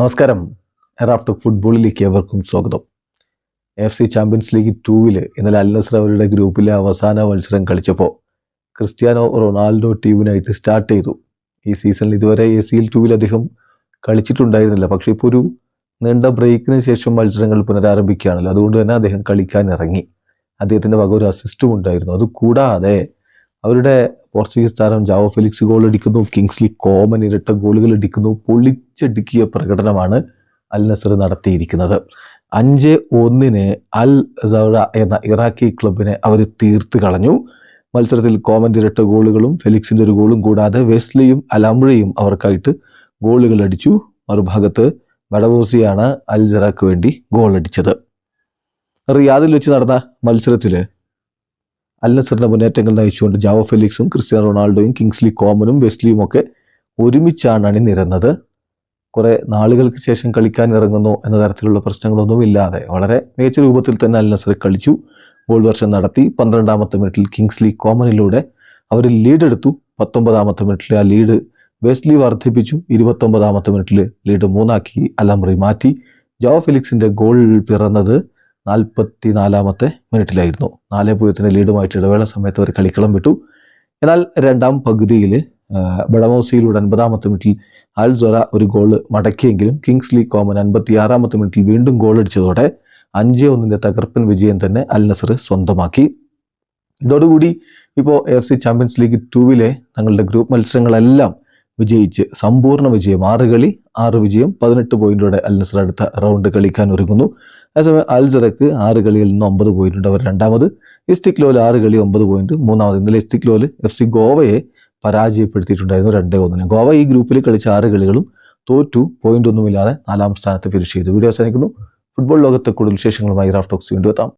നമസ്കാരം. എറാഫ്റ്റ് ഫുട്ബോളിലേക്ക് ഏവർക്കും സ്വാഗതം. എഫ് സി ചാമ്പ്യൻസ് ലീഗ് ടൂവിൽ ഇന്നലെ നസർ അവരുടെ ഗ്രൂപ്പിലെ അവസാന മത്സരം കളിച്ചപ്പോൾ ക്രിസ്ത്യാനോ റൊണാൾഡോ ടീമിനായിട്ട് സ്റ്റാർട്ട് ചെയ്തു. ഈ സീസണിൽ ഇതുവരെ എ സി എൽ ടൂവിൽ അദ്ദേഹം കളിച്ചിട്ടുണ്ടായിരുന്നില്ല. പക്ഷേ ഇപ്പോൾ ഒരു നീണ്ട ബ്രേക്കിന് ശേഷം മത്സരങ്ങൾ പുനരാരംഭിക്കുകയാണല്ലോ. അതുകൊണ്ട് തന്നെ അദ്ദേഹം കളിക്കാൻ ഇറങ്ങി. അദ്ദേഹത്തിന്റെ വക ഒരു അസിസ്റ്റും ഉണ്ടായിരുന്നു. അതുകൂടാതെ അവരുടെ പോർച്ചുഗീസ് താരം ജാവോ ഫെലിക്സ് ഗോൾ അടിക്കുന്നു. കിങ്സ്ലി കോമൻ ഇരട്ട ഗോളുകൾ അടിക്കുന്നു. പൊളിച്ചടുക്കിയ പ്രകടനമാണ് അൽ നസർ നടത്തിയിരിക്കുന്നത്. അഞ്ച് ഒന്നിന് അൽ സൗറ എന്ന ഇറാഖി ക്ലബിനെ അവർ തീർത്ത് കളഞ്ഞു. മത്സരത്തിൽ കോമൻ ഇരട്ട ഗോളുകളും ഫെലിക്സിന്റെ ഒരു ഗോളും കൂടാതെ വെസ്ലിയും അലംബ്രയും അവർക്കായിട്ട് ഗോളുകൾ അടിച്ചു. മറുഭാഗത്ത് വടവോസിയാണ് അൽ ജറാക്ക് വേണ്ടി ഗോൾ അടിച്ചത്. റിയാദിൽ വെച്ച് നടന്ന മത്സരത്തിൽ അൽ മുന്നേറ്റങ്ങൾ നയിച്ചുകൊണ്ട് ജാവോ ഫെലിക്സും ക്രിസ്ത്യാനോ റൊണാൾഡോയും കിങ്സ്ലി കോമനും വെസ്ലിയും ഒക്കെ ഒരുമിച്ചാണ് അണിനിരന്നത് കുറെ നാളുകൾക്ക് ശേഷം കളിക്കാൻ ഇറങ്ങുന്നു എന്ന തരത്തിലുള്ള പ്രശ്നങ്ങളൊന്നും ഇല്ലാതെ വളരെ മികച്ച രൂപത്തിൽ തന്നെ അൽ കളിച്ചു. ഗോൾ വർഷം നടത്തി പന്ത്രണ്ടാമത്തെ മിനിറ്റിൽ കിങ്സ്ലി കോമനിലൂടെ അവർ ലീഡ് എടുത്തു. പത്തൊമ്പതാമത്തെ മിനിറ്റിൽ ആ ലീഡ് വെസ്ലി വർദ്ധിപ്പിച്ചു. ഇരുപത്തൊമ്പതാമത്തെ മിനിറ്റിൽ ലീഡ് മൂന്നാക്കി അലംറി മാറ്റി. ജോ ഫെലിക്സിന്റെ ഗോൾ പിറന്നത് നാൽപ്പത്തി നാലാമത്തെ മിനിറ്റിലായിരുന്നു. നാല് പൂജ്യത്തിന്റെ ലീഡുമായിട്ട് ഇടവേള സമയത്ത് അവർ കളിക്കളം വിട്ടു. എന്നാൽ രണ്ടാം പകുതിയിൽ ബഡമോസിയിലൂടെ അൻപതാമത്തെ മിനിറ്റിൽ അൽ ഒരു ഗോൾ മടക്കിയെങ്കിലും കിങ്സ്ലി കോമൻ അൻപത്തി ആറാമത്തെ മിനിറ്റിൽ വീണ്ടും ഗോൾ അടിച്ചതോടെ അഞ്ച് ഒന്നിന്റെ തകർപ്പൻ വിജയം തന്നെ അൽ നസർ സ്വന്തമാക്കി. ഇതോടുകൂടി ഇപ്പോൾ എഫ് സി ചാമ്പ്യൻസ് ലീഗ് ടൂവിലെ തങ്ങളുടെ ഗ്രൂപ്പ് മത്സരങ്ങളെല്ലാം വിജയിച്ച് സമ്പൂർണ വിജയം. ആറ് കളി ആറ് വിജയം പതിനെട്ട് പോയിന്റോടെ അൽ നസർ അടുത്ത റൗണ്ട് കളിക്കാൻ ഒരുങ്ങുന്നു. അതേസമയം അൽ ജറക്ക് ആറ് കളിയിൽ നിന്ന് ഒമ്പത് പോയിന്റുണ്ട് അവർ രണ്ടാമത്. ഇസ്തിക്ലോൽ ആറ് കളി ഒമ്പത് പോയിന്റ് മൂന്നാമത്. ഇന്നലെ ഇസ്തിക്ലോൽ എഫ് സി ഗോവയെ പരാജയപ്പെടുത്തിയിട്ടുണ്ടായിരുന്നു രണ്ടേ ഒന്നിന്. ഗോവ ഈ ഗ്രൂപ്പിൽ കളിച്ച ആറ് കളികളും തോറ്റു പോയിന്റ് ഒന്നുമില്ലാതെ നാലാം സ്ഥാനത്ത് ഫിനിഷ് ചെയ്തു. വീഡിയോ അവസാനിക്കുന്നു. ഫുട്ബോൾ ലോകത്തെ കൂടുതൽ വിശേഷങ്ങളുമായി റാഫ്റ്റോക്സ് വീണ്ടും എത്താം.